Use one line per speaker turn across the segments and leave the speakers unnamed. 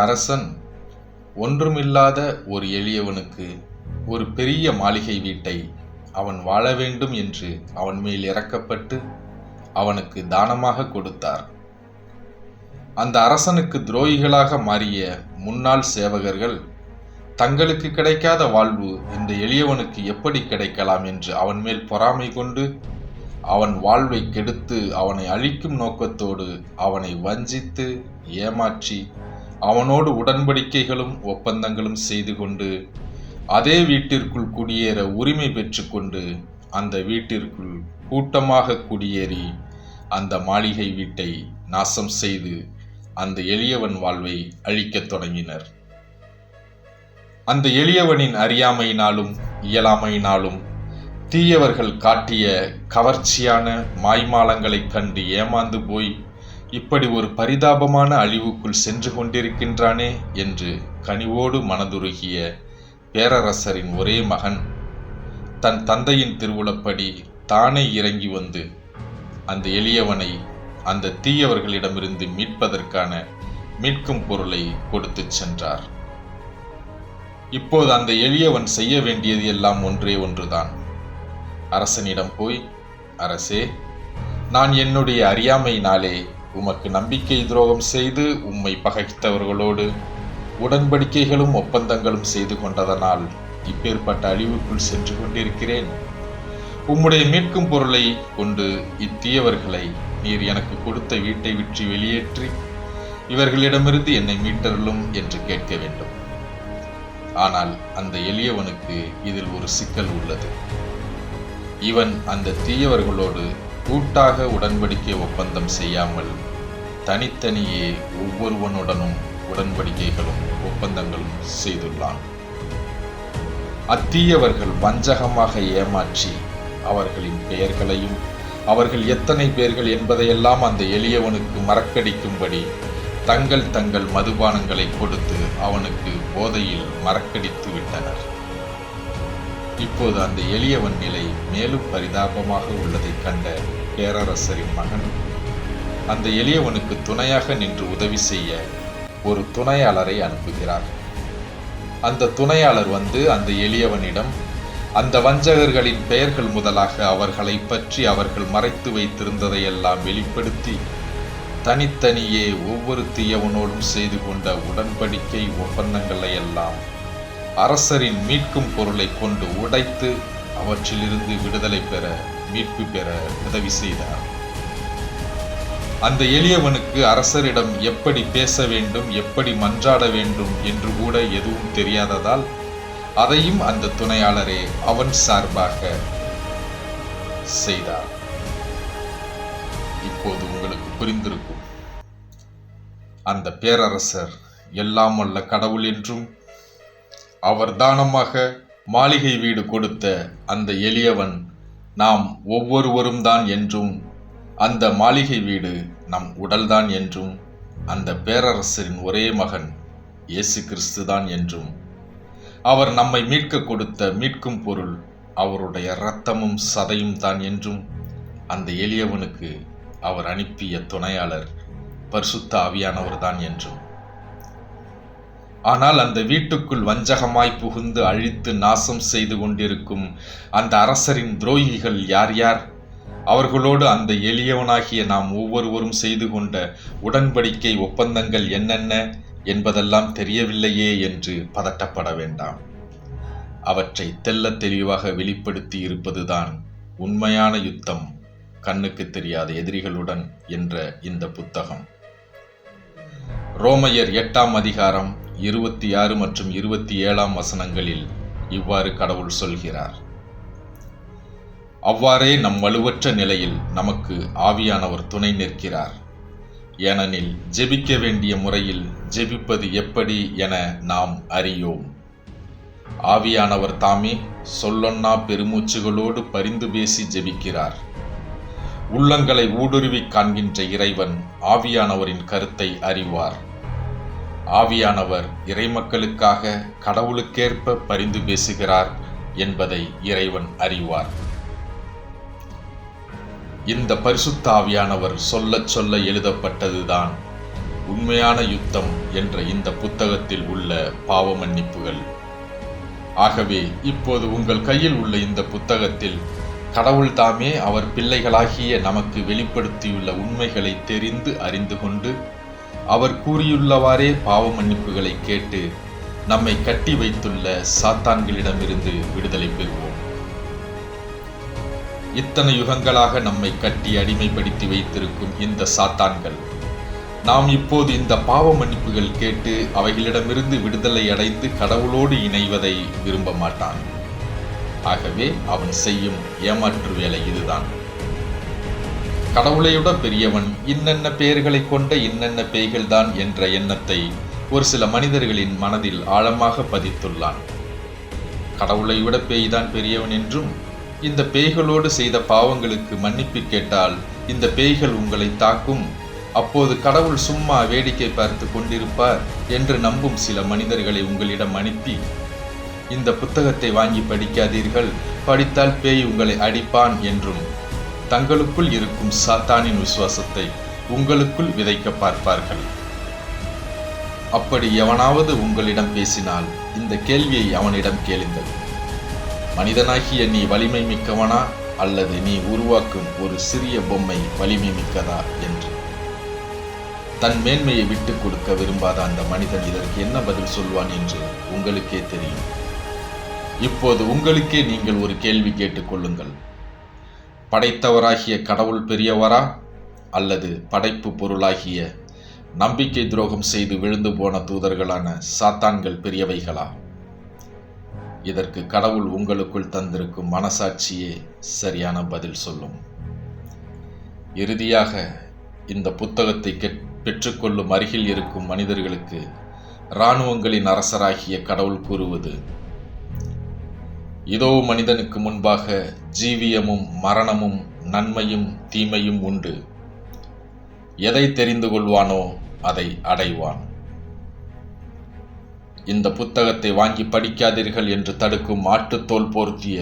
அரசன் ஒன்றுமில்லாத ஒரு எளியவனுக்கு ஒரு பெரிய மாளிகை வீட்டை அவன் வாழ வேண்டும் என்று அவன் மேல் இறக்கப்பட்டு அவனுக்கு தானமாக கொடுத்தார். அந்த அரசனுக்கு துரோகிகளாக மாறிய முன்னாள் சேவகர்கள் தங்களுக்கு கிடைக்காத வாழ்வு இந்த எளியவனுக்கு எப்படி கிடைக்கலாம் என்று அவன் மேல் பொறாமை கொண்டு அவன் வாழ்வை கெடுத்து அவனை அழிக்கும் நோக்கத்தோடு அவனை வஞ்சித்து ஏமாற்றி அவனோடு உடன்படிக்கைகளும் ஒப்பந்தங்களும் செய்து கொண்டு அதே வீட்டிற்குள் குடியேற உரிமை பெற்றுக்கொண்டு அந்த வீட்டிற்குள் கூட்டமாக குடியேறி அந்த மாளிகை வீட்டை நாசம் செய்து அந்த எளியவன் வாழ்வை அழிக்கத் தொடங்கினர். அந்த எளியவனின் அறியாமையினாலும் இயலாமையினாலும் தீயவர்கள் காட்டிய கவர்ச்சியான மாய்மாலங்களைக் கண்டு ஏமாந்து போய் இப்படி ஒரு பரிதாபமான அழிவுக்குள் சென்று கொண்டிருக்கின்றானே என்று கனிவோடு மனதுருகிய பேரரசரின் ஒரே மகன் தன் தந்தையின் திருவுளப்படி தானே இறங்கி வந்து அந்த எளியவனை அந்த தீயவர்களிடமிருந்து மீட்பதற்கான மீட்கும் பொருளை கொடுத்துச் சென்றார். இப்போது அந்த எளியவன் செய்ய வேண்டியது எல்லாம் ஒன்றே ஒன்றுதான். அரசனிடம் போய் அரசே நான் என்னுடைய அறியாமையினாலே உமக்கு நம்பிக்கை துரோகம் செய்து உம்மை பகைத்தவர்களோடு உடன்படிக்கைகளும் ஒப்பந்தங்களும் செய்து கொண்டதனால் இப்பேற்பட்ட அழிவுக்குள் சென்று கொண்டிருக்கிறேன். உம்முடைய மீட்கும் பொருளை கொண்டு இத்தீயவர்களை நீர் எனக்கு கொடுத்த வீட்டை விற்று வெளியேற்றி இவர்களிடமிருந்து என்னை மீட்டருளும் என்று கேட்க வேண்டும். ஆனால் அந்த எளியவனுக்கு இதில் ஒரு சிக்கல் உள்ளது. இவன் அந்த தீயவர்களோடு கூட்டாக உடன்படிக்கை ஒப்பந்தம் செய்யாமல் தனித்தனியே ஒவ்வொருவனுடனும் உடன்படிக்கைகளும் ஒப்பந்தங்களும் செய்துள்ளான். அத்தீயவர்கள் வஞ்சகமாக ஏமாற்றி அவர்களின் பெயர்களையும் அவர்கள் எத்தனை பேர்கள் என்பதையெல்லாம் அந்த எளியவனுக்கு மறக்கடிக்கும்படி தங்கள் தங்கள் மதுபானங்களை கொடுத்து அவனுக்கு போதையில் மறக்கடித்து விட்டனர். இப்போது அந்த எளியவன் நிலை மேலும் பரிதாபமாக உள்ளதைக் கண்ட பேரரசரின் மகன். அந்த எளியவனுக்கு துணையாக நின்று உதவி செய்ய ஒரு துணையாளரை அனுப்புகிறார். அந்த துணையாளர் வந்து அந்த எளியவனிடம் அந்த வஞ்சகர்களின் பெயர்கள் முதலாக அவர்களை பற்றி அவர்கள் மறைத்து வைத்திருந்ததையெல்லாம் வெளிப்படுத்தி தனித்தனியே ஒவ்வொரு தீயவனோடும் செய்து கொண்ட உடன்படிக்கை ஒப்பந்தங்களை எல்லாம் அரசரின் மீட்கும் பொருளை கொண்டு உடைத்து அவற்றிலிருந்து விடுதலை பெற மீட்பு பெற உதவி செய்தார். அந்த எளியவனுக்கு அரசரிடம் எப்படி பேச வேண்டும் எப்படி மன்றாட வேண்டும் என்று கூட எதுவும் தெரியாததால் அதையும் அந்த துணையாளரே அவன் சார்பாக செய்தார். இப்போது உங்களுக்கு புரிந்திருக்கும். அந்த பேரரசர் எல்லாம் வல்ல கடவுள் என்றும் அவர் தானமாக மாளிகை வீடு கொடுத்த அந்த எளியவன் நாம் ஒவ்வொருவரும் தான் என்றும் அந்த மாளிகை வீடு நம் உடல்தான் என்றும் அந்த பேரரசரின் ஒரே மகன் இயேசு கிறிஸ்து தான் என்றும். அவர் நம்மை மீட்க கொடுத்த மீட்கும் பொருள் அவருடைய இரத்தமும் சதையும் தான் என்றும் அந்த எளியவனுக்கு அவர் அனுப்பிய துணையாளர் பரிசுத்த ஆவியானவர் தான் என்றும். ஆனால் அந்த வீட்டுக்குள் வஞ்சகமாய் புகுந்து அழித்து நாசம் செய்து கொண்டிருக்கும் அந்த அரசரின் துரோகிகள் யார் யார்? அவர்களோடு அந்த எளியவனாகிய நாம் ஒவ்வொருவரும் செய்து கொண்ட உடன்படிக்கை ஒப்பந்தங்கள் என்னென்ன என்பதெல்லாம் தெரியவில்லையே என்று பதட்டப்பட வேண்டாம். அவற்றை தெள்ளத் தெளிவாக வெளிப்படுத்தி இருப்பதுதான் உண்மையான யுத்தம். கண்ணுக்கு தெரியாத எதிரிகளுடன் என்ற இந்த புத்தகம். ரோமையர் எட்டாம் அதிகாரம் இருபத்தி ஆறு மற்றும் இருபத்தி ஏழாம் வசனங்களில் இவ்வாறு கடவுள் சொல்கிறார். அவ்வாறே நம் வலுவற்ற நிலையில் நமக்கு ஆவியானவர் துணை நிற்கிறார். ஏனெனில் ஜெபிக்க வேண்டிய முறையில் ஜெபிப்பது எப்படி என நாம் அறியோம். ஆவியானவர் தாமே சொல்லொன்னா பெருமூச்சுகளோடு பரிந்து பேசி ஜெபிக்கிறார். உள்ளங்களை ஊடுருவி காண்கின்ற இறைவன் ஆவியானவரின் கருத்தை அறிவார். ஆவியானவர் இறைமக்களுக்காக கடவுளுக்கேற்ப பரிந்து பேசுகிறார் என்பதை இறைவன் அறிவார். இந்த பரிசுத்த ஆவியானவர் சொல்ல சொல்ல எழுதப்பட்டதுதான் உண்மையான யுத்தம் என்ற இந்த புத்தகத்தில் உள்ள பாவ மன்னிப்புகள் ஆகவே இப்போது உங்கள் கையில் உள்ள இந்த புத்தகத்தில் கடவுள் தாமே அவர் பிள்ளைகளாகிய நமக்கு வெளிப்படுத்தியுள்ள உண்மைகளை தெரிந்து அறிந்து கொண்டு அவர் கூறியுள்ளவாறே பாவ மன்னிப்புகளை கேட்டு நம்மை கட்டி வைத்துள்ள சாத்தான்களிடமிருந்து விடுதலை பெறுவோம். இத்தனை யுகங்களாக நம்மை கட்டி அடிமைப்படுத்தி வைத்திருக்கும் இந்த சாத்தான்கள் நாம் இப்போது இந்த பாவ மன்னிப்புகள் கேட்டு அவைகளிடமிருந்து விடுதலை அடைந்து கடவுளோடு இணைவதை விரும்ப மாட்டான். ஆகவே அவன் செய்யும் ஏமாற்று வேலை இதுதான். கடவுளையோட பெரியவன் இன்னென்ன பெயர்களை கொண்ட இன்னென்ன பேய்கள்தான் என்ற எண்ணத்தை ஒரு சில மனிதர்களின் மனதில் ஆழமாக பதித்துள்ளான். கடவுளை விட பேய்தான் பெரியவன் என்றும் இந்த பேய்களோடு செய்த பாவங்களுக்கு மன்னிப்பு கேட்டால் இந்த பேய்கள் உங்களை தாக்கும். அப்போது கடவுள் சும்மா வேடிக்கை பார்த்து கொண்டிருப்பார் என்று நம்பும் சில மனிதர்களை உங்களிடம் அனுப்பி இந்த புத்தகத்தை வாங்கி படிக்காதீர்கள். படித்தால் பேய் உங்களை அடிப்பான் என்றும் தங்களுக்குள் இருக்கும் சாத்தானின் விசுவாசத்தை உங்களுக்குள் விதைக்க பார்ப்பார்கள். அப்படி எவனாவது உங்களிடம் பேசினால் இந்த கேள்வியை அவனிடம் கேளுங்கள். மனிதனாகிய நீ வலிமை மிக்கவனா அல்லது நீ உருவாக்கும் ஒரு சிறிய பொம்மை வலிமை மிக்கதா என்று. தன் மேன்மையை விட்டுக் கொடுக்க விரும்பாத அந்த மனிதன் இதற்கு என்ன பதில் சொல்வான் என்று உங்களுக்கே தெரியும். இப்போது உங்களுக்கே நீங்கள் ஒரு கேள்வி கேட்டுக்கொள்ளுங்கள் படைத்தவராகிய கடவுள் பெரியவரா? அல்லது படைப்பு பொருளாகிய நம்பிக்கை துரோகம் செய்து விழுந்து போன தூதர்களான சாத்தான்கள் பெரியவைகளா? இதற்கு கடவுள் உங்களுக்குள் தந்திருக்கும் மனசாட்சியே சரியான பதில் சொல்லும். இறுதியாக இந்த புத்தகத்தை பெற்றுக்கொள்ளும் அருகில் இருக்கும் மனிதர்களுக்கு இராணுவங்களின் அரசராகிய கடவுள் கூறுவது இதோ மனிதனுக்கு முன்பாக ஜீவியமும் மரணமும் நன்மையும் தீமையும் உண்டு. எதை தெரிந்து கொள்வானோ அதை அடைவான். இந்த புத்தகத்தை வாங்கி படிக்காதீர்கள் என்று தடுக்கும் மாட்டுத்தோல் போர்த்திய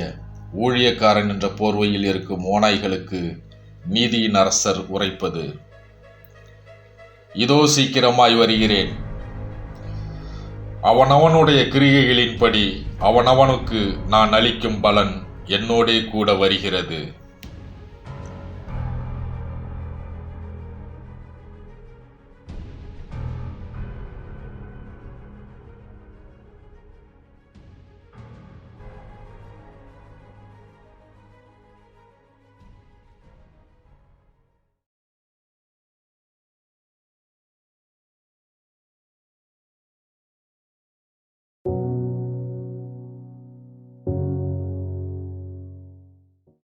ஊழியக்காரன் என்ற போர்வையில் இருக்கும் ஓநாய்களுக்கு நீதியின் அரசர் உரைப்பது. இதோ சீக்கிரமாய் வருகிறேன். அவனவனுடைய கிரிகைகளின்படி அவனவனுக்கு நான் அளிக்கும் பலன் என்னோடே கூட வருகிறது.